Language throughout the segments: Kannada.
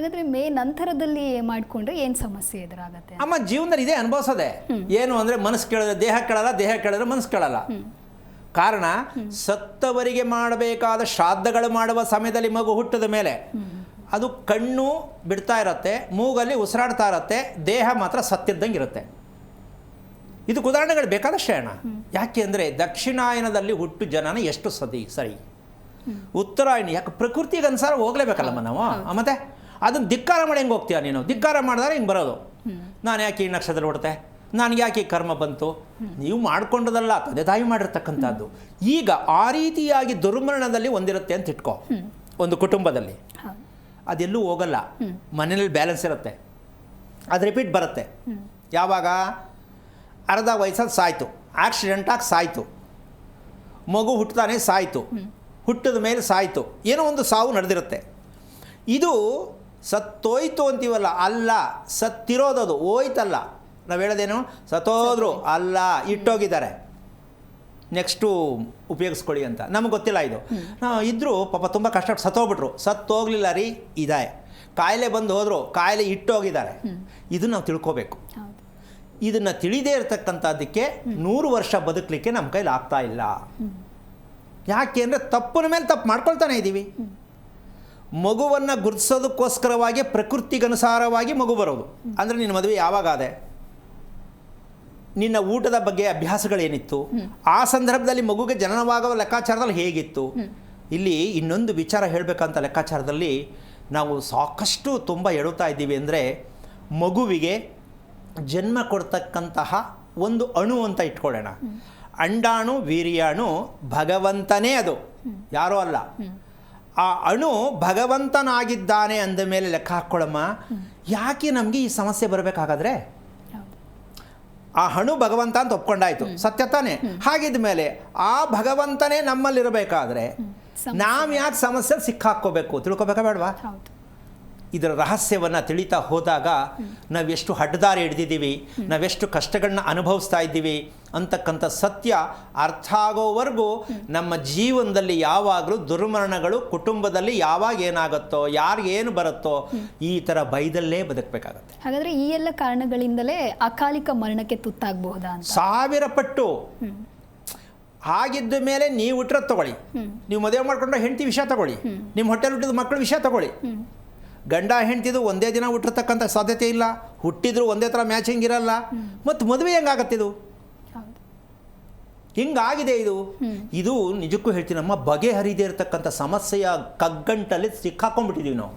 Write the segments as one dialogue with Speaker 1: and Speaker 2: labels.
Speaker 1: ಹಾಗಾದ್ರೆ ಮೇ ನಂತರದಲ್ಲಿ ಮಾಡಿಕೊಂಡ್ರೆ ಏನು ಸಮಸ್ಯೆ ಎದುರಾಗತ್ತೆ
Speaker 2: ಅಮ್ಮ ಜೀವನದಲ್ಲಿ ಇದೇ ಅನುಭವಿಸೋದೆ. ಏನು ಅಂದ್ರೆ ಮನಸ್ಸು ಕೇಳಿದ್ರೆ ದೇಹ ಕೇಳಲ್ಲ ದೇಹ ಕೇಳಿದ್ರೆ ಮನಸ್ಸು ಕೇಳಲ್ಲ. ಕಾರಣ ಸತ್ತವರಿಗೆ ಮಾಡಬೇಕಾದ ಶ್ರಾದ್ದಗಳು ಮಾಡುವ ಸಮಯದಲ್ಲಿ ಮಗು ಹುಟ್ಟಿದ ಮೇಲೆ ಅದು ಕಣ್ಣು ಬಿಡ್ತಾ ಇರತ್ತೆ ಮೂಗಲ್ಲಿ ಉಸಿರಾಡ್ತಾ ಇರತ್ತೆ ದೇಹ ಮಾತ್ರ ಸತ್ತಿದ್ದಂಗೆ ಇರುತ್ತೆ. ಇದಕ್ಕೆ ಉದಾಹರಣೆಗಳು ಬೇಕಾದಷ್ಟೇ ಅಣ್ಣ ಯಾಕೆ ಅಂದರೆ ದಕ್ಷಿಣಾಯನದಲ್ಲಿ ಹುಟ್ಟು ಜನನ ಎಷ್ಟು ಸದಿ ಸರಿ? ಉತ್ತರಾಯಣ ಯಾಕೆ ಪ್ರಕೃತಿಗೆ ಅನುಸಾರ ಹೋಗ್ಲೇಬೇಕಲ್ಲಮ್ಮ ನಾವು? ಮತ್ತೆ? ಅದನ್ನ ಧಿಕ್ಕಾರ ಮಾಡಿ ಹೆಂಗೆ ಹೋಗ್ತೀಯ ನೀನು? ಧಿಕ್ಕಾರ ಮಾಡಿದ್ರೆ ಹಿಂಗೆ ಬರೋದು. ನಾನು ಯಾಕೆ ಈ ನಕ್ಷತ್ರ ಹೊಡ್ತೆ ನನಗೆ ಯಾಕೆ ಕರ್ಮ ಬಂತು? ನೀವು ಮಾಡ್ಕೊಂಡದಲ್ಲ ತಂದೆ ತಾಯಿ ಮಾಡಿರ್ತಕ್ಕಂಥದ್ದು. ಈಗ ಆ ರೀತಿಯಾಗಿ ದುರ್ಮರಣದಲ್ಲಿ ಒಂದಿರುತ್ತೆ ಅಂತ ಇಟ್ಕೋ. ಒಂದು ಕುಟುಂಬದಲ್ಲಿ. ಅದೆಲ್ಲೂ ಹೋಗಲ್ಲ. ಮನೇಲಿ ಬ್ಯಾಲೆನ್ಸ್ ಇರುತ್ತೆ. ಅದು ರಿಪೀಟ್ ಬರುತ್ತೆ. ಯಾವಾಗ? ಅರ್ಧ ವಯಸ್ಸಲ್ಲಿ ಸಾಯ್ತು. ಆಕ್ಸಿಡೆಂಟಾಗಿ ಸಾಯ್ತು. ಮಗು ಹುಟ್ಟುತ್ತಾನೆ ಸಾಯ್ತು. ಹುಟ್ಟಿದ ಮೇಲೆ ಸಾಯ್ತು. ಏನೋ ಒಂದು ಸಾವು ನಡೆದಿರುತ್ತೆ. ಇದು ಸತ್ತೋಯ್ತು ಅಂತೀವಲ್ಲ ಅಲ್ಲ ಸತ್ತಿರೋದದು ಹೋಯ್ತಲ್ಲ. ನಾವು ಹೇಳೋದೇನು? ಸತ್ತೋದ್ರು ಅಲ್ಲ ಇಟ್ಟೋಗಿದ್ದಾರೆ. ನೆಕ್ಸ್ಟು ಉಪಯೋಗಿಸ್ಕೊಳ್ಳಿ ಅಂತ. ನಮಗೆ ಗೊತ್ತಿಲ್ಲ ಇದು. ನಾವು ಇದ್ದರೂ ಪಾಪ ತುಂಬ ಕಷ್ಟಪಟ್ಟು ಸತ್ತೋಗ್ಬಿಟ್ರು. ಸತ್ತೋಗ್ಲಿಲ್ಲ ರೀ ಇದೆ ಕಾಯಿಲೆ ಬಂದು ಹೋದರು ಕಾಯಿಲೆ ಇಟ್ಟೋಗಿದ್ದಾರೆ. ಇದು ನಾವು ತಿಳ್ಕೋಬೇಕು. ಇದನ್ನು ತಿಳಿದೇ ಇರತಕ್ಕಂಥದ್ದಕ್ಕೆ ನೂರು ವರ್ಷ ಬದುಕಲಿಕ್ಕೆ ನಮ್ಮ ಕೈಲಿ ಆಗ್ತಾ ಇಲ್ಲ. ಯಾಕೆ ಅಂದರೆ ತಪ್ಪಿನ ಮೇಲೆ ತಪ್ಪು ಮಾಡ್ಕೊಳ್ತಾನೆ ಇದ್ದೀವಿ ಮಗುವನ್ನು ಗುರುತಿಸೋದಕ್ಕೋಸ್ಕರವಾಗಿ ಪ್ರಕೃತಿಗನುಸಾರವಾಗಿ ಮಗು ಬರೋದು. ಅಂದರೆ ನಿನ್ನ ಮದುವೆ ಯಾವಾಗಾದೆ ನಿನ್ನ ಊಟದ ಬಗ್ಗೆ ಅಭ್ಯಾಸಗಳೇನಿತ್ತು? ಆ ಸಂದರ್ಭದಲ್ಲಿ ಮಗುಗೆ ಜನನವಾಗುವ ಲೆಕ್ಕಾಚಾರದಲ್ಲಿ ಹೇಗಿತ್ತು? ಇಲ್ಲಿ ಇನ್ನೊಂದು ವಿಚಾರ ಹೇಳಬೇಕಂತ ಲೆಕ್ಕಾಚಾರದಲ್ಲಿ ನಾವು ಸಾಕಷ್ಟು ತುಂಬ ಎಡುತ್ತಾ ಇದ್ದೀವಿ ಅಂದರೆ ಮಗುವಿಗೆ ಜನ್ಮ ಕೊಡ್ತಕ್ಕಂತಹ ಒಂದು ಅಣು ಅಂತ ಇಟ್ಕೊಳ್ಳೋಣ. ಅಂಡಾಣು ವೀರ್ಯಾಣು ಭಗವಂತನೇ ಅದು. ಯಾರೂ ಅಲ್ಲ. ಆ ಅಣು ಭಗವಂತನಾಗಿದ್ದಾನೆ ಅಂದ ಮೇಲೆ ಲೆಕ್ಕ ಹಾಕ್ಕೊಳ್ಳಮ್ಮ ಯಾಕೆ ನಮಗೆ ಈ ಸಮಸ್ಯೆ ಬರಬೇಕಾಗಾದ್ರೆ? ಆ ಹಣು ಭಗವಂತ ಅಂತ ಒಪ್ಕೊಂಡಾಯ್ತು. ಸತ್ಯ ತಾನೇ. ಹಾಗಿದ ಮೇಲೆ ಆ ಭಗವಂತನೇ ನಮ್ಮಲ್ಲಿರಬೇಕಾದ್ರೆ
Speaker 1: ಇರಬೇಕಾದ್ರೆ
Speaker 2: ನಾವು ಯಾಕೆ ಸಮಸ್ಯೆ ಸಿಕ್ಕಾಕ್ಕೋಬೇಕು? ತಿಳ್ಕೊಬೇಕಾ ಬೇಡವಾ? ಇದರ ರಹಸ್ಯವನ್ನು ತಿಳಿತಾ ಹೋದಾಗ ನಾವೆಷ್ಟು ಹಡ್ಡದಾರಿ ಹಿಡ್ದಿದ್ದೀವಿ ನಾವೆಷ್ಟು ಕಷ್ಟಗಳನ್ನ ಅನುಭವಿಸ್ತಾ ಇದ್ದೀವಿ ಅಂತಕ್ಕಂಥ ಸತ್ಯ ಅರ್ಥ ಆಗೋವರೆಗೂ ನಮ್ಮ ಜೀವನದಲ್ಲಿ ಯಾವಾಗಲೂ ದುರ್ಮರಣಗಳು ಕುಟುಂಬದಲ್ಲಿ ಯಾವಾಗ ಏನಾಗುತ್ತೋ ಯಾರಿಗೇನು ಬರುತ್ತೋ ಈ ಥರ ಬೈದಲ್ಲೇ ಬದುಕಬೇಕಾಗತ್ತೆ.
Speaker 1: ಹಾಗಾದರೆ ಈ ಎಲ್ಲ ಕಾರಣಗಳಿಂದಲೇ ಅಕಾಲಿಕ ಮರಣಕ್ಕೆ ತುತ್ತಾಗಬಹುದಾ
Speaker 2: ಸಾವಿರ ಪಟ್ಟು.
Speaker 1: ಆಗಿದ್ದ
Speaker 2: ಹಾಗಿದ್ದ ಮೇಲೆ ನೀವು ಹುಟ್ಟಿರೋದು ತಗೊಳ್ಳಿ. ನೀವು ಮದುವೆ ಮಾಡ್ಕೊಂಡ್ರೆ ಹೆಂಡತಿ ವಿಷಯ ತಗೊಳ್ಳಿ. ನಿಮ್ಮ ಹೊಟ್ಟೆಲ್ ಹುಟ್ಟಿದ ಮಕ್ಕಳು ವಿಷಯ ತಗೊಳ್ಳಿ. ಗಂಡ ಹೆಂಡ್ತಿದು ಒಂದೇ ದಿನ ಹುಟ್ಟಿರ್ತಕ್ಕಂಥ ಸಾಧ್ಯತೆ ಇಲ್ಲ. ಹುಟ್ಟಿದ್ರು ಒಂದೇ ಥರ ಮ್ಯಾಚಿಂಗ್ ಇರಲ್ಲ. ಮತ್ತು ಮದುವೆ ಹೆಂಗಾಗತ್ತಿದು ಹಿಂಗಾಗಿದೆ ಇದು? ಇದು ನಿಜಕ್ಕೂ ಹೇಳ್ತೀನಮ್ಮ ಬಗೆಹರಿದೇ ಇರತಕ್ಕಂಥ ಸಮಸ್ಯೆಯ ಕಗ್ಗಂಟಲ್ಲಿ ಸಿಕ್ಕಾಕೊಂಡ್ಬಿಟ್ಟಿದ್ದೀವಿ ನಾವು.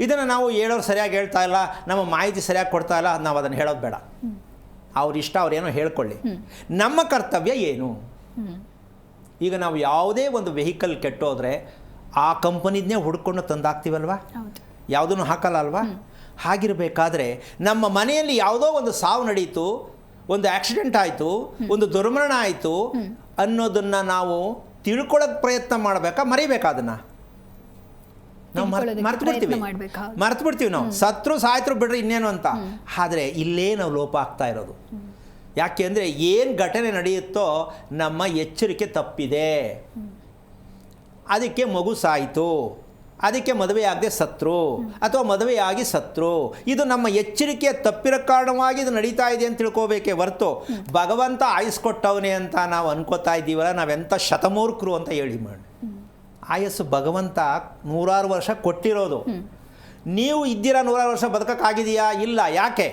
Speaker 2: ಇದನ್ನು ನಾವು ಹೇಳೋರು ಸರಿಯಾಗಿ ಹೇಳ್ತಾ ಇಲ್ಲ ನಮ್ಮ ಮಾಹಿತಿ ಸರಿಯಾಗಿ ಕೊಡ್ತಾ ಇಲ್ಲ ನಾವು ಅದನ್ನು ಹೇಳೋದು ಬೇಡ. ಅವ್ರ ಇಷ್ಟ ಅವ್ರೇನೋ ಹೇಳ್ಕೊಳ್ಳಿ. ನಮ್ಮ ಕರ್ತವ್ಯ ಏನು? ಈಗ ನಾವು ಯಾವುದೇ ಒಂದು ವೆಹಿಕಲ್ ಕೆಟ್ಟೋದ್ರೆ ಆ ಕಂಪನಿದ್ನೇ ಹುಡ್ಕೊಂಡು ತಂದಾಕ್ತೀವಲ್ವಾ? ಯಾವುದನ್ನು ಹಾಕಲ್ಲ ಅಲ್ವಾ? ಹಾಗಿರಬೇಕಾದ್ರೆ ನಮ್ಮ ಮನೆಯಲ್ಲಿ ಯಾವುದೋ ಒಂದು ಸಾವು ನಡೀತು ಒಂದು ಆಕ್ಸಿಡೆಂಟ್ ಆಯಿತು ಒಂದು ದುರ್ಮರಣ ಆಯಿತು ಅನ್ನೋದನ್ನು ನಾವು ತಿಳ್ಕೊಳ್ಳೋಕೆ ಪ್ರಯತ್ನ ಮಾಡಬೇಕಾ ಮರಿಬೇಕಾ ಅದನ್ನು? ನಾವು ಮರ್ತು ಬಿಡ್ತೀವಿ ಮರ್ತು ಬಿಡ್ತೀವಿ ನಾವು. ಸತ್ರು ಸಾಯ್ತರು ಬಿಡ್ರಿ ಇನ್ನೇನು ಅಂತ. ಆದರೆ ಇಲ್ಲೇ ನಾವು ಲೋಪ ಆಗ್ತಾ ಇರೋದು. ಯಾಕೆ ಅಂದರೆ ಏನು ಘಟನೆ ನಡೆಯುತ್ತೋ ನಮ್ಮ ಎಚ್ಚರಿಕೆ ತಪ್ಪಿದೆ. ಅದಕ್ಕೆ ಮಗು ಸಾಯಿತು. ಅದಕ್ಕೆ ಮದುವೆ ಆಗದೆ ಸತ್ರು ಅಥವಾ ಮದುವೆಯಾಗಿ ಸತ್ರು. ಇದು ನಮ್ಮ ಎಚ್ಚರಿಕೆಯ ತಪ್ಪಿರೋ ಕಾರಣವಾಗಿ ಇದು ನಡೀತಾ ಇದೆ ಅಂತ ತಿಳ್ಕೋಬೇಕೆ ಹೊರ್ತು ಭಗವಂತ ಆಯಸ್ಕೊಟ್ಟವನೇ ಅಂತ ನಾವು ಅನ್ಕೋತಾ ಇದ್ದೀವಲ್ಲ, ನಾವೆಂಥ ಶತಮೂರ್ಖರು ಅಂತ ಹೇಳಿ ಮಾಡಿ ಆಯಸ್ಸು ಭಗವಂತ ನೂರಾರು ವರ್ಷ ಕೊಟ್ಟಿರೋದು. ನೀವು ಇದ್ದೀರಾ ನೂರಾರು ವರ್ಷ ಬದುಕಕ್ಕಾಗಿದೆಯಾ? ಇಲ್ಲ. ಯಾಕೆ?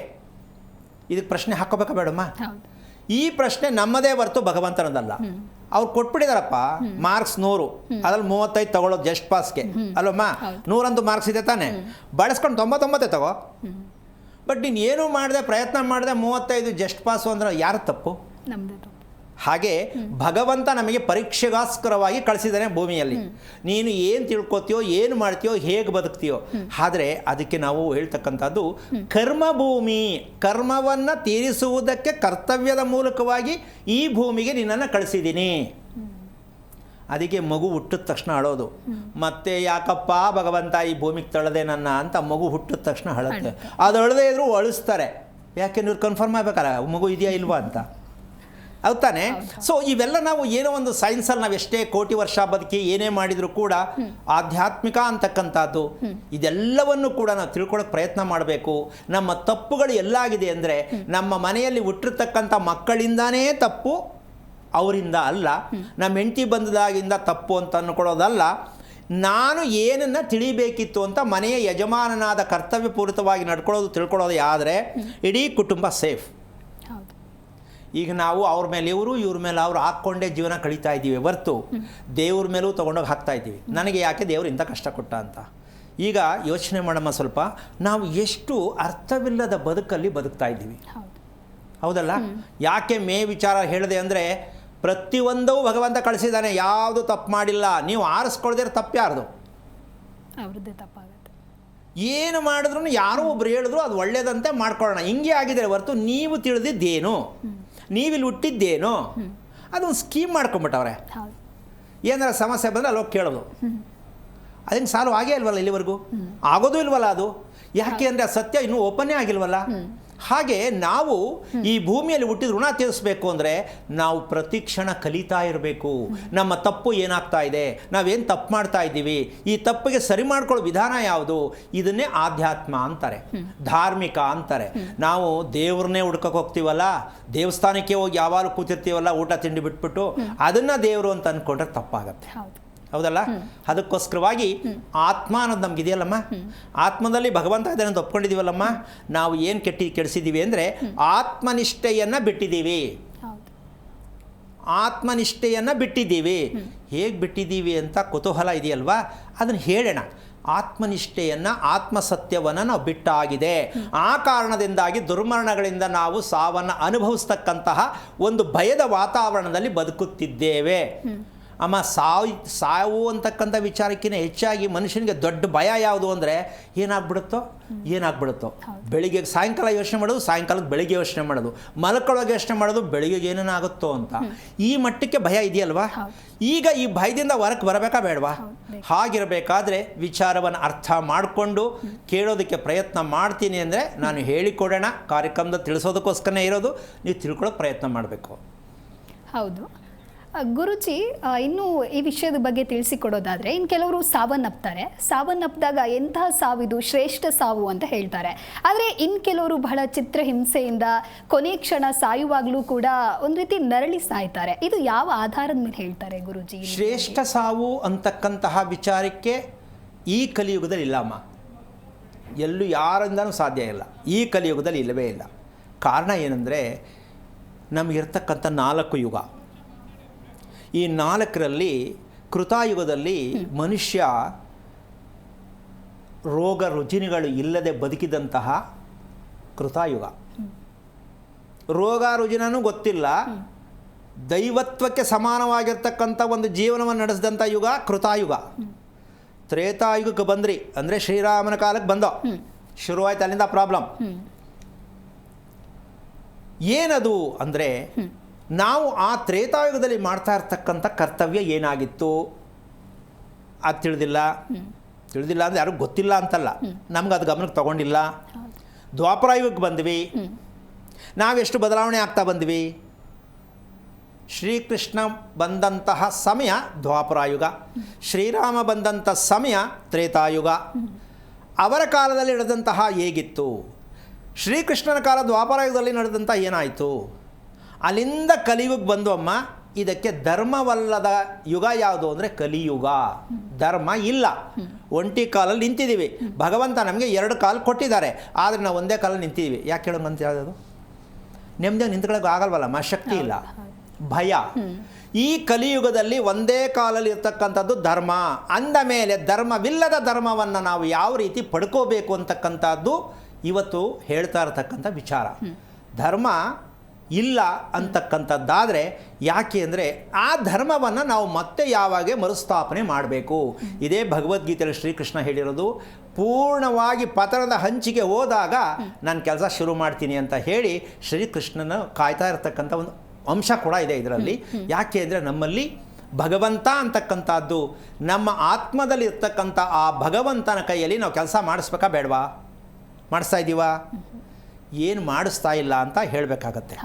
Speaker 2: ಇದಕ್ಕೆ ಪ್ರಶ್ನೆ ಹಾಕೋಬೇಕಾ ಬೇಡಮ್ಮ? ಈ ಪ್ರಶ್ನೆ ನಮ್ಮದೇ ಹೊರತು ಭಗವಂತನದಲ್ಲ. ಅವ್ರು ಕೊಟ್ಬಿಟ್ಟಿದಾರಪ್ಪ ಮಾರ್ಕ್ಸ್ ನೂರು. ಅದ್ರಲ್ಲಿ ಮೂವತ್ತೈದು ತಗೊಳ್ಳೋದು ಜಸ್ಟ್ ಪಾಸ್ಗೆ. ಅಲ್ಲಮ್ಮ ನೂರಂದು ಮಾರ್ಕ್ಸ್ ಇದೆ ತಾನೆ? ಬಳಸ್ಕೊಂಡು ತೊಂಬತ್ತೊಂಬತ್ತೇ ತಗೋ. ಬಟ್ ನೀನು ಏನೂ ಮಾಡಿದೆ ಪ್ರಯತ್ನ ಮಾಡಿದೆ ಮೂವತ್ತೈದು ಜಸ್ಟ್ ಪಾಸು ಅಂದ್ರೆ ಯಾರು ತಪ್ಪು. ಹಾಗೆ ಭಗವಂತ ನಮಗೆ ಪರೀಕ್ಷೆಗೋಸ್ಕರವಾಗಿ ಕಳಿಸಿದ್ದಾನೆ ಭೂಮಿಯಲ್ಲಿ. ನೀನು ಏನು ತಿಳ್ಕೊತೀಯೋ ಏನು ಮಾಡ್ತೀಯೋ ಹೇಗೆ ಬದುಕ್ತೀಯೋ. ಆದರೆ ಅದಕ್ಕೆ ನಾವು ಹೇಳ್ತಕ್ಕಂಥದ್ದು ಕರ್ಮಭೂಮಿ ಕರ್ಮವನ್ನು ತೀರಿಸುವುದಕ್ಕೆ ಕರ್ತವ್ಯದ ಮೂಲಕವಾಗಿ ಈ ಭೂಮಿಗೆ ನಿನ್ನನ್ನು ಕಳಿಸಿದ್ದೀನಿ. ಅದಕ್ಕೆ ಮಗು ಹುಟ್ಟಿದ ತಕ್ಷಣ ಅಳೋದು. ಮತ್ತೆ ಯಾಕಪ್ಪ ಭಗವಂತ ಈ ಭೂಮಿಗೆ ತಳ್ಳದೆ ನನ್ನ ಅಂತ ಮಗು ಹುಟ್ಟಿದ ತಕ್ಷಣ ಅಳುತ್ತೆ. ಅದು ಅಳದೇ ಇದ್ರೂ ಅಳಿಸ್ತಾರೆ. ಯಾಕೆ ನೀವು ಕನ್ಫರ್ಮ್ ಆಗ್ಬೇಕಲ್ಲ? ಮಗು ಇದೆಯಾ ಇಲ್ವಾ ಅಂತ. ಹೌದ್ ತಾನೆ ಸೊ ಇವೆಲ್ಲ ನಾವು ಏನೋ ಒಂದು ಸೈನ್ಸಲ್ಲಿ ನಾವು ಎಷ್ಟೇ ಕೋಟಿ ವರ್ಷ ಬದುಕಿ ಏನೇ ಮಾಡಿದರೂ ಕೂಡ ಆಧ್ಯಾತ್ಮಿಕ ಅಂತಕ್ಕಂಥದ್ದು. ಇದೆಲ್ಲವನ್ನು ಕೂಡ ನಾವು ತಿಳ್ಕೊಳ್ಳೋಕೆ ಪ್ರಯತ್ನ ಮಾಡಬೇಕು. ನಮ್ಮ ತಪ್ಪುಗಳು ಎಲ್ಲಾಗಿದೆ ಅಂದರೆ ನಮ್ಮ ಮನೆಯಲ್ಲಿ ಹುಟ್ಟಿರ್ತಕ್ಕಂಥ ಮಕ್ಕಳಿಂದಾನೇ ತಪ್ಪು ಅವರಿಂದ ಅಲ್ಲ. ನಮ್ಮ ಹೆಂಡತಿ ಬಂದದಾಗಿಂದ ತಪ್ಪು ಅಂತ ಅಂದ್ಕೊಳ್ಳೋದಲ್ಲ ನಾನು ಏನನ್ನು ತಿಳಿಬೇಕಿತ್ತು ಅಂತ ಮನೆಯ ಯಜಮಾನನಾದ ಕರ್ತವ್ಯಪೂರಿತವಾಗಿ ನಡ್ಕೊಳ್ಳೋದು ತಿಳ್ಕೊಳ್ಳೋದು ಆದರೆ ಇಡೀ ಕುಟುಂಬ ಸೇಫ್. ಈಗ ನಾವು ಅವ್ರ ಮೇಲೆ ಇವರು ಇವ್ರ ಮೇಲೆ ಅವ್ರು ಹಾಕ್ಕೊಂಡೇ ಜೀವನ ಕಳೀತಾ ಇದ್ದೀವಿ. ಹೊರ್ತು ದೇವ್ರ ಮೇಲೂ ತೊಗೊಂಡೋಗಿ ಹಾಕ್ತಾ ಇದ್ದೀವಿ. ನನಗೆ ಯಾಕೆ ದೇವ್ರು ಇಂಥ ಕಷ್ಟ ಕೊಟ್ಟ ಅಂತ? ಈಗ ಯೋಚನೆ ಮಾಡಮ್ಮ ಸ್ವಲ್ಪ. ನಾವು ಎಷ್ಟು ಅರ್ಥವಿಲ್ಲದ ಬದುಕಲ್ಲಿ ಬದುಕ್ತಾ ಇದ್ದೀವಿ.
Speaker 1: ಹೌದು.
Speaker 2: ಹೌದಲ್ಲ? ಯಾಕೆ ಮೇ ವಿಚಾರ ಹೇಳಿದೆ ಅಂದರೆ ಪ್ರತಿಯೊಂದೂ ಭಗವಂತ ಕಳಿಸಿದ್ದಾನೆ. ಯಾವುದು ತಪ್ಪು ಮಾಡಿಲ್ಲ. ನೀವು ಆರಿಸ್ಕೊಳ್ದಿರ ತಪ್ಪು ಯಾರ್ದು?
Speaker 1: ಅವ್ರದ್ದೇ ತಪ್ಪಾಗುತ್ತೆ.
Speaker 2: ಏನು ಮಾಡಿದ್ರು ಯಾರೋ ಒಬ್ರು ಹೇಳಿದ್ರು ಅದು ಒಳ್ಳೇದಂತೆ ಮಾಡ್ಕೊಳ್ಳೋಣ. ಹಿಂಗೆ ಆಗಿದೆ ಹೊರತು ನೀವು ತಿಳಿದಿದ್ದೇನು? ನೀವಿಲ್ಲಿ ಹುಟ್ಟಿದ್ದೇನು ಅದೊಂದು ಸ್ಕೀಮ್ ಮಾಡ್ಕೊಂಬಿಟ್ಟವ್ರೆ. ಏನಾರ ಸಮಸ್ಯೆ ಬಂದರೆ ಅಲ್ಲಿ ಹೋಗಿ ಕೇಳೋದು. ಅದೇನು ಸಾಲ್ವ್ ಆಗೇ ಇಲ್ವಲ್ಲ ಇಲ್ಲಿವರೆಗೂ? ಆಗೋದು ಇಲ್ವಲ್ಲ ಅದು? ಯಾಕೆ ಅಂದರೆ ಆ ಸತ್ಯ ಇನ್ನೂ ಓಪನ್ನೇ ಆಗಿಲ್ವಲ್ಲ? ಹಾಗೆ ನಾವು ಈ ಭೂಮಿಯಲ್ಲಿ ಹುಟ್ಟಿದ ಋಣ ತೀರಿಸಬೇಕು ಅಂದರೆ ನಾವು ಪ್ರತಿ ಕ್ಷಣ ಕಲಿತಾ ಇರಬೇಕು. ನಮ್ಮ ತಪ್ಪು ಏನಾಗ್ತಾ ಇದೆ? ನಾವೇನು ತಪ್ಪು ಮಾಡ್ತಾ ಇದ್ದೀವಿ? ಈ ತಪ್ಪಿಗೆ ಸರಿ ಮಾಡ್ಕೊಳ್ಳೋ ವಿಧಾನ ಯಾವುದು? ಇದನ್ನೇ ಆಧ್ಯಾತ್ಮ ಅಂತಾರೆ. ಧಾರ್ಮಿಕ ಅಂತಾರೆ. ನಾವು ದೇವ್ರನ್ನೇ ಹುಡ್ಕಕ್ಕೆ ಹೋಗ್ತೀವಲ್ಲ? ದೇವಸ್ಥಾನಕ್ಕೆ ಹೋಗಿ ಯಾವಾಗಲೂ ಕೂತಿರ್ತೀವಲ್ಲ? ಊಟ ತಿಂಡಿ ಬಿಟ್ಬಿಟ್ಟು? ಅದನ್ನು ದೇವರು ಅಂತ ಅಂದ್ಕೊಂಡ್ರೆ ತಪ್ಪಾಗತ್ತೆ. ಹೌದಲ್ಲ? ಅದಕ್ಕೋಸ್ಕರವಾಗಿ ಆತ್ಮ ಅನ್ನೋದು ನಮ್ಗೆ ಇದೆಯಲ್ಲಮ್ಮ? ಆತ್ಮದಲ್ಲಿ ಭಗವಂತ ಇದ್ದಾನೆ ಅಂತ ಒಪ್ಕೊಂಡಿದ್ದೀವಲ್ಲಮ್ಮ? ನಾವು ಏನು ಕೆಟ್ಟಿ ಕೆಡಿಸಿದ್ದೀವಿ ಅಂದರೆ ಆತ್ಮನಿಷ್ಠೆಯನ್ನು ಬಿಟ್ಟಿದ್ದೀವಿ. ಆತ್ಮನಿಷ್ಠೆಯನ್ನು ಬಿಟ್ಟಿದ್ದೀವಿ. ಹೇಗೆ ಬಿಟ್ಟಿದ್ದೀವಿ ಅಂತ ಕುತೂಹಲ ಇದೆಯಲ್ವಾ? ಅದನ್ನು ಹೇಳೋಣ. ಆತ್ಮನಿಷ್ಠೆಯನ್ನು ಆತ್ಮಸತ್ಯವನ್ನು ನಾವು ಬಿಟ್ಟಾಗಿದೆ. ಆ ಕಾರಣದಿಂದಾಗಿ ದುರ್ಮರಣಗಳಿಂದ ನಾವು ಸಾವನ್ನು ಅನುಭವಿಸ್ತಕ್ಕಂತಹ ಒಂದು ಭಯದ ವಾತಾವರಣದಲ್ಲಿ ಬದುಕುತ್ತಿದ್ದೇವೆ. ಅಮ್ಮ ಸಾವು ಸಾವು ಅಂತಕ್ಕಂಥ ವಿಚಾರಕ್ಕಿಂತ ಹೆಚ್ಚಾಗಿ ಮನುಷ್ಯನಿಗೆ ದೊಡ್ಡ ಭಯ ಯಾವುದು ಅಂದರೆ ಏನಾಗ್ಬಿಡುತ್ತೋ? ಏನಾಗ್ಬಿಡುತ್ತೋ? ಬೆಳಿಗ್ಗೆ ಸಾಯಂಕಾಲ ಯೋಚನೆ ಮಾಡೋದು ಸಾಯಂಕಾಲಕ್ಕೆ ಬೆಳಿಗ್ಗೆ ಯೋಚನೆ ಮಾಡೋದು. ಮಲ್ಕೊಳ್ಳೋಕೆ ಯೋಚನೆ ಮಾಡೋದು ಬೆಳಿಗ್ಗೆ ಏನೇನಾಗುತ್ತೋ ಅಂತ. ಈ ಮಟ್ಟಕ್ಕೆ ಭಯ ಇದೆಯಲ್ವಾ. ಈಗ ಈ ಭಯದಿಂದ ಹೊರಕ್ಕೆ ಬರಬೇಕಾ ಬೇಡವಾ? ಹಾಗಿರಬೇಕಾದ್ರೆ ವಿಚಾರವನ್ನು ಅರ್ಥ ಮಾಡಿಕೊಂಡು ಕೇಳೋದಕ್ಕೆ ಪ್ರಯತ್ನ ಮಾಡ್ತೀನಿ ಅಂದರೆ ನಾನು ಹೇಳಿಕೊಡೋಣ. ಕಾರ್ಯಕ್ರಮದ ತಿಳಿಸೋದಕ್ಕೋಸ್ಕರನೇ ಇರೋದು. ನೀವು ತಿಳ್ಕೊಳ್ಳೋಕೆ ಪ್ರಯತ್ನ ಮಾಡಬೇಕು.
Speaker 1: ಹೌದು. ಗುರುಜಿ ಇನ್ನೂ ಈ ವಿಷಯದ ಬಗ್ಗೆ ತಿಳಿಸಿಕೊಡೋದಾದ್ರೆ ಇನ್ನು ಕೆಲವರು ಸಾವನ್ನಪ್ತಾರೆ ಸಾವನ್ನಪ್ಪಿದಾಗ ಎಂತಹ ಸಾವಿದು, ಶ್ರೇಷ್ಠ ಸಾವು ಅಂತ ಹೇಳ್ತಾರೆ. ಆದರೆ ಇನ್ನು ಕೆಲವರು ಬಹಳ ಚಿತ್ರ ಹಿಂಸೆಯಿಂದ ಕೊನೆ ಕ್ಷಣ ಸಾಯುವಾಗಲೂ ಕೂಡ ಒಂದು ರೀತಿ ನರಳಿ ಸಾಯ್ತಾರೆ. ಇದು ಯಾವ ಆಧಾರದ ಮೇಲೆ ಹೇಳ್ತಾರೆ ಗುರುಜಿ?
Speaker 2: ಶ್ರೇಷ್ಠ ಸಾವು ಅಂತಕ್ಕಂತಹ ವಿಚಾರಕ್ಕೆ ಈ ಕಲಿಯುಗದಲ್ಲಿ ಇಲ್ಲಮ್ಮ ಎಲ್ಲೂ ಯಾರಿಂದನೂ ಸಾಧ್ಯ ಇಲ್ಲ. ಈ ಕಲಿಯುಗದಲ್ಲಿ ಇಲ್ಲವೇ ಇಲ್ಲ. ಕಾರಣ ಏನಂದರೆ ನಮಗಿರ್ತಕ್ಕಂಥ ನಾಲ್ಕು ಯುಗ. ಈ ನಾಲ್ಕರಲ್ಲಿ ಕೃತಾಯುಗದಲ್ಲಿ ಮನುಷ್ಯ ರೋಗ ರುಜಿನಗಳು ಇಲ್ಲದೆ ಬದುಕಿದಂತಹ ಕೃತಾಯುಗ. ರೋಗ ರುಜಿನೂ ಗೊತ್ತಿಲ್ಲ. ದೈವತ್ವಕ್ಕೆ ಸಮಾನವಾಗಿರ್ತಕ್ಕಂಥ ಒಂದು ಜೀವನವನ್ನು ನಡೆಸಿದಂಥ ಯುಗ ಕೃತಾಯುಗ. ತ್ರೇತಾಯುಗಕ್ಕೆ ಬಂದ್ರಿ ಅಂದರೆ ಶ್ರೀರಾಮನ ಕಾಲಕ್ಕೆ ಬಂದೋ. ಶುರುವಾಯ್ತು ಅಲ್ಲಿಂದ ಪ್ರಾಬ್ಲಮ್ ಏನದು ಅಂದರೆ ನಾವು ಆ ತ್ರೇತಾಯುಗದಲ್ಲಿ ಮಾಡ್ತಾ ಇರ್ತಕ್ಕಂಥ ಕರ್ತವ್ಯ ಏನಾಗಿತ್ತು? ಅದು ತಿಳಿದಿಲ್ಲ. ತಿಳಿದಿಲ್ಲ ಅಂದರೆ ಯಾರಿಗೂ ಗೊತ್ತಿಲ್ಲ ಅಂತಲ್ಲ. ನಮ್ಗೆ ಅದು ಗಮನಕ್ಕೆ ತಗೊಂಡಿಲ್ಲ. ದ್ವಾಪರಾಯುಗಕ್ಕೆ ಬಂದ್ವಿ. ನಾವೆಷ್ಟು ಬದಲಾವಣೆ ಆಗ್ತಾ ಬಂದ್ವಿ? ಶ್ರೀಕೃಷ್ಣ ಬಂದಂತಹ ಸಮಯ ದ್ವಾಪರಾಯುಗ ಶ್ರೀರಾಮ ಬಂದಂಥ ಸಮಯ ತ್ರೇತಾಯುಗ. ಅವರ ಕಾಲದಲ್ಲಿ ನಡೆದಂತಹ ಹೇಗಿತ್ತು? ಶ್ರೀಕೃಷ್ಣನ ಕಾಲ ದ್ವಾಪರಾಯುಗದಲ್ಲಿ ನಡೆದಂಥ ಏನಾಯಿತು? ಅಲ್ಲಿಂದ ಕಲಿಯುಗಕ್ಕೆ ಬಂದವಮ್ಮ ಇದಕ್ಕೆ ಧರ್ಮವಲ್ಲದ ಯುಗ ಯಾವುದು ಅಂದರೆ ಕಲಿಯುಗ. ಧರ್ಮ ಇಲ್ಲ. ಒಂಟಿ ಕಾಲಲ್ಲಿ ನಿಂತಿದ್ದೀವಿ. ಭಗವಂತ ನಮಗೆ ಎರಡು ಕಾಲು ಕೊಟ್ಟಿದ್ದಾರೆ. ಆದರೆ ನಾವು ಒಂದೇ ಕಾಲಲ್ಲಿ ನಿಂತಿದ್ದೀವಿ. ಯಾಕೆ ಹೇಳೋಣ ಅಂತ ಹೇಳೋದು? ನೆಮ್ಮದಿಯಾಗಿ ನಿಂತ್ಕೊಳ್ಳೋಕೆ ಆಗಲ್ವಲ್ಲಮ್ಮ ಶಕ್ತಿ ಇಲ್ಲ. ಭಯ. ಈ ಕಲಿಯುಗದಲ್ಲಿ ಒಂದೇ ಕಾಲಲ್ಲಿ ಇರ್ತಕ್ಕಂಥದ್ದು ಧರ್ಮ. ಅಂದ ಮೇಲೆ ಧರ್ಮವಿಲ್ಲದ ಧರ್ಮವನ್ನು ನಾವು ಯಾವ ರೀತಿ ಪಡ್ಕೋಬೇಕು ಅಂತಕ್ಕಂಥದ್ದು ಇವತ್ತು ಹೇಳ್ತಾ ಇರತಕ್ಕಂಥ ವಿಚಾರ. ಧರ್ಮ ಇಲ್ಲ ಅಂತಕ್ಕಂಥದ್ದಾದರೆ ಯಾಕೆ ಅಂದರೆ ಆ ಧರ್ಮವನ್ನು ನಾವು ಮತ್ತೆ ಯಾವಾಗೆ ಮರುಸ್ಥಾಪನೆ ಮಾಡಬೇಕು? ಇದೇ ಭಗವದ್ಗೀತೆಯಲ್ಲಿ ಶ್ರೀಕೃಷ್ಣ ಹೇಳಿರೋದು ಪೂರ್ಣವಾಗಿ ಪತನದ ಹಂಚಿಗೆ ಹೋದಾಗ ನಾನು ಕೆಲಸ ಶುರು ಮಾಡ್ತೀನಿ ಅಂತ ಹೇಳಿ ಶ್ರೀಕೃಷ್ಣನ ಕಾಯ್ತಾ ಇರತಕ್ಕಂಥ ಒಂದು ಅಂಶ ಕೂಡ ಇದೆ ಇದರಲ್ಲಿ. ಯಾಕೆ ಅಂದರೆ ನಮ್ಮಲ್ಲಿ ಭಗವಂತ ಅಂತಕ್ಕಂಥದ್ದು ನಮ್ಮ ಆತ್ಮದಲ್ಲಿ ಇರ್ತಕ್ಕಂಥ ಆ ಭಗವಂತನ ಕೈಯಲ್ಲಿ ನಾವು ಕೆಲಸ ಮಾಡಿಸ್ಬೇಕಾ ಬೇಡವಾ? ಮಾಡಿಸ್ತಾ ಇದ್ದೀವಾ ಏನು ಮಾಡಿಸ್ತಾ ಇಲ್ಲ ಅಂತ ಹೇಳಬೇಕಾಗತ್ತೆ.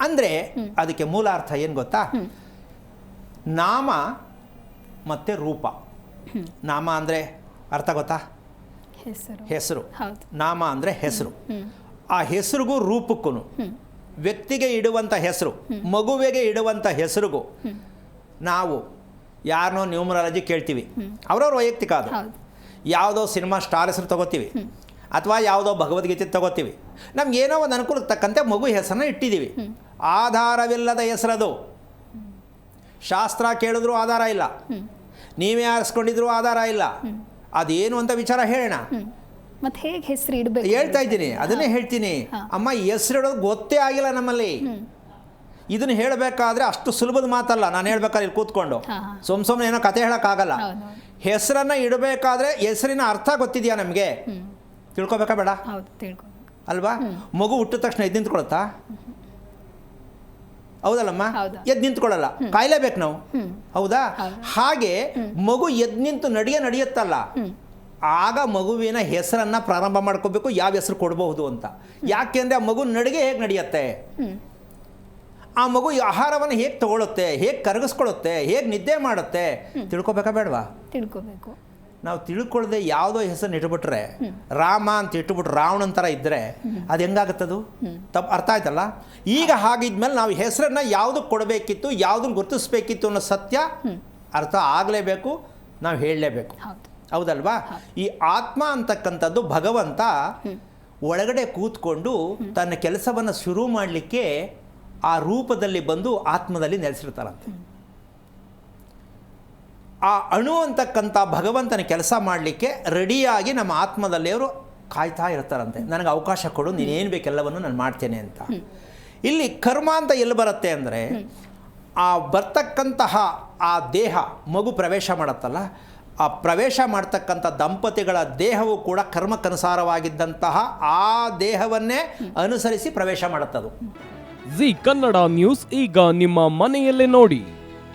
Speaker 2: ಅಂದರೆ ಅದಕ್ಕೆ ಮೂಲ ಅರ್ಥ ಏನು ಗೊತ್ತಾ? ನಾಮ ಮತ್ತು ರೂಪ. ನಾಮ ಅಂದರೆ ಅರ್ಥ ಗೊತ್ತಾ?
Speaker 1: ಹೆಸರು.
Speaker 2: ಹೆಸರು. ನಾಮ ಅಂದರೆ ಹೆಸರು. ಆ ಹೆಸರಿಗೂ ರೂಪಕ್ಕೂ ವ್ಯಕ್ತಿಗೆ ಇಡುವಂಥ ಹೆಸರು ಮಗುವಿಗೆ ಇಡುವಂಥ ಹೆಸರಿಗೂ ನಾವು ಯಾರನ್ನೋ ನ್ಯೂಮರಾಲಜಿ ಕೇಳ್ತೀವಿ. ಅವ್ರವ್ರ ವೈಯಕ್ತಿಕ ಅದು. ಯಾವುದೋ ಸಿನಿಮಾ ಸ್ಟಾರ್ ಹೆಸರು ತಗೋತೀವಿ. ಅಥವಾ ಯಾವುದೋ ಭಗವದ್ಗೀತೆ ತಗೋತೀವಿ. ನಮ್ಗೆ ಏನೋ ಒಂದು ಅನುಕೂಲಕ್ಕೆ ತಕ್ಕಂತೆ ಮಗು ಹೆಸರನ್ನ ಇಟ್ಟಿದ್ದೀವಿ. ಆಧಾರವಿಲ್ಲದ ಹೆಸರದು. ಶಾಸ್ತ್ರ ಕೇಳಿದ್ರು ಆಧಾರ ಇಲ್ಲ. ನೀವೇ ಆರಿಸ್ಕೊಂಡಿದ್ರು ಆಧಾರ ಇಲ್ಲ. ಅದೇನು ಅಂತ ವಿಚಾರ ಹೇಳೋಣ.
Speaker 1: ಮತ್ತೆ ಹೇಗೆ ಹೆಸರು ಇಡಬೇಕು?
Speaker 2: ಹೇಳ್ತಾ ಇದ್ದೀನಿ ಅದನ್ನೇ ಹೇಳ್ತೀನಿ. ಅಮ್ಮ ಹೆಸರು ಇಡೋದು ಗೊತ್ತೇ ಆಗಿಲ್ಲ ನಮ್ಮಲ್ಲಿ. ಇದನ್ನು ಹೇಳಬೇಕಾದ್ರೆ ಅಷ್ಟು ಸುಲಭದ ಮಾತಲ್ಲ. ನಾನು ಹೇಳ್ಬೇಕಾದ್ರೆ ಇಲ್ಲಿ ಕೂತ್ಕೊಂಡು. ಸುಮ್ ಸುಮ್ಮನೆ ಏನೋ ಕತೆ ಹೇಳೋಕ್ಕಾಗಲ್ಲ. ಹೆಸರನ್ನ ಇಡಬೇಕಾದ್ರೆ ಹೆಸರಿನ ಅರ್ಥ ಗೊತ್ತಿದೆಯಾ ನಮಗೆ? ತಿಳ್ಕೊಬೇಕಾ ಬೇಡ?
Speaker 1: ಹೌದು
Speaker 2: ಅಲ್ವಾ? ಮಗು ಹುಟ್ಟಿದ ತಕ್ಷಣ ಎದ್ದು ನಿಂತ್ಕೊಳತ್ತಾ? ಹೌದಲ್ಲಮ್ಮ?
Speaker 1: ಹೌದು.
Speaker 2: ಎದ್ದು ನಿಂತ್ಕೊಳ್ಳಲ್ಲ ಕಾಯ್ಲೇಬೇಕು ನಾವು. ಹೌದಾ? ಹಾಗೆ ಮಗು ಎದ್ದು ನಿಂತು ನಡಿಗೆ ನಡೆಯುತ್ತಲ್ಲ. ಆಗ ಮಗುವಿನ ಹೆಸರನ್ನ ಪ್ರಾರಂಭ ಮಾಡ್ಕೋಬೇಕು ಯಾವ ಹೆಸರು ಕೊಡಬಹುದು ಅಂತ. ಯಾಕೆಂದ್ರೆ ಆ ಮಗು ನಡಿಗೆ ಹೇಗೆ ನಡೆಯುತ್ತೆ? ಆ ಮಗು ಆಹಾರವನ್ನು ಹೇಗೆ ತಗೊಳುತ್ತೆ ಹೇಗೆ ಕರಗಿಸ್ಕೊಳ್ಳುತ್ತೆ ಹೇಗೆ ನಿದ್ದೆ ಮಾಡುತ್ತೆ ತಿಳ್ಕೊಬೇಕಾ ಬೇಡವಾ?
Speaker 1: ತಿಳ್ಕೊಬೇಕು.
Speaker 2: ನಾವು ತಿಳ್ಕೊಳ್ಳದೆ ಯಾವುದೋ ಹೆಸರನ್ನ ಇಟ್ಬಿಟ್ರೆ ರಾಮ ಅಂತ ಇಟ್ಬಿಟ್ಟು ರಾವಣನ ಥರ ಇದ್ದರೆ ಅದು ಹೆಂಗಾಗುತ್ತದು? ತಪ್ಪು ಅರ್ಥ ಆಯ್ತಲ್ಲ? ಈಗ ಹಾಗಿದ್ಮೇಲೆ ನಾವು ಹೆಸರನ್ನ ಯಾವುದಕ್ಕೆ ಕೊಡಬೇಕಿತ್ತು ಯಾವುದನ್ನು ಗುರುತಿಸ್ಬೇಕಿತ್ತು ಅನ್ನೋ ಸತ್ಯ ಅರ್ಥ ಆಗಲೇಬೇಕು ನಾವು ಹೇಳಲೇಬೇಕು.
Speaker 1: ಹೌದು.
Speaker 2: ಹೌದಲ್ವಾ? ಈ ಆತ್ಮ ಅಂತಕ್ಕಂಥದ್ದು ಭಗವಂತ ಒಳಗಡೆ ಕೂತ್ಕೊಂಡು ತನ್ನ ಕೆಲಸವನ್ನು ಶುರು ಮಾಡಲಿಕ್ಕೆ ಆ ರೂಪದಲ್ಲಿ ಬಂದು ಆತ್ಮದಲ್ಲಿ ನೆಲೆಸಿರ್ತಾರಂತೆ. ಆ ಅಣು ಅಂತಕ್ಕಂಥ ಭಗವಂತನ ಕೆಲಸ ಮಾಡಲಿಕ್ಕೆ ರೆಡಿಯಾಗಿ ನಮ್ಮ ಆತ್ಮದಲ್ಲಿ ಅವರು ಕಾಯ್ತಾ ಇರ್ತಾರಂತೆ. ನನಗೆ ಅವಕಾಶ ಕೊಡು ನೀನೇನು ಬೇಕೆಲ್ಲವನ್ನು ನಾನು ಮಾಡ್ತೇನೆ ಅಂತ. ಇಲ್ಲಿ ಕರ್ಮ ಅಂತ ಎಲ್ಲಿ ಬರುತ್ತೆ ಅಂದರೆ ಆ ಬರ್ತಕ್ಕಂತಹ ಆ ದೇಹ ಮಗು ಪ್ರವೇಶ ಮಾಡುತ್ತಲ್ಲ ಆ ಪ್ರವೇಶ ಮಾಡ್ತಕ್ಕಂಥ ದಂಪತಿಗಳ ದೇಹವು ಕೂಡ ಕರ್ಮಕ್ಕನುಸಾರವಾಗಿದ್ದಂತಹ ಆ ದೇಹವನ್ನೇ ಅನುಸರಿಸಿ ಪ್ರವೇಶ ಮಾಡುತ್ತದು.
Speaker 3: ಜಿ ಕನ್ನಡ ನ್ಯೂಸ್ ಈಗ ನಿಮ್ಮ ಮನೆಯಲ್ಲೇ ನೋಡಿ.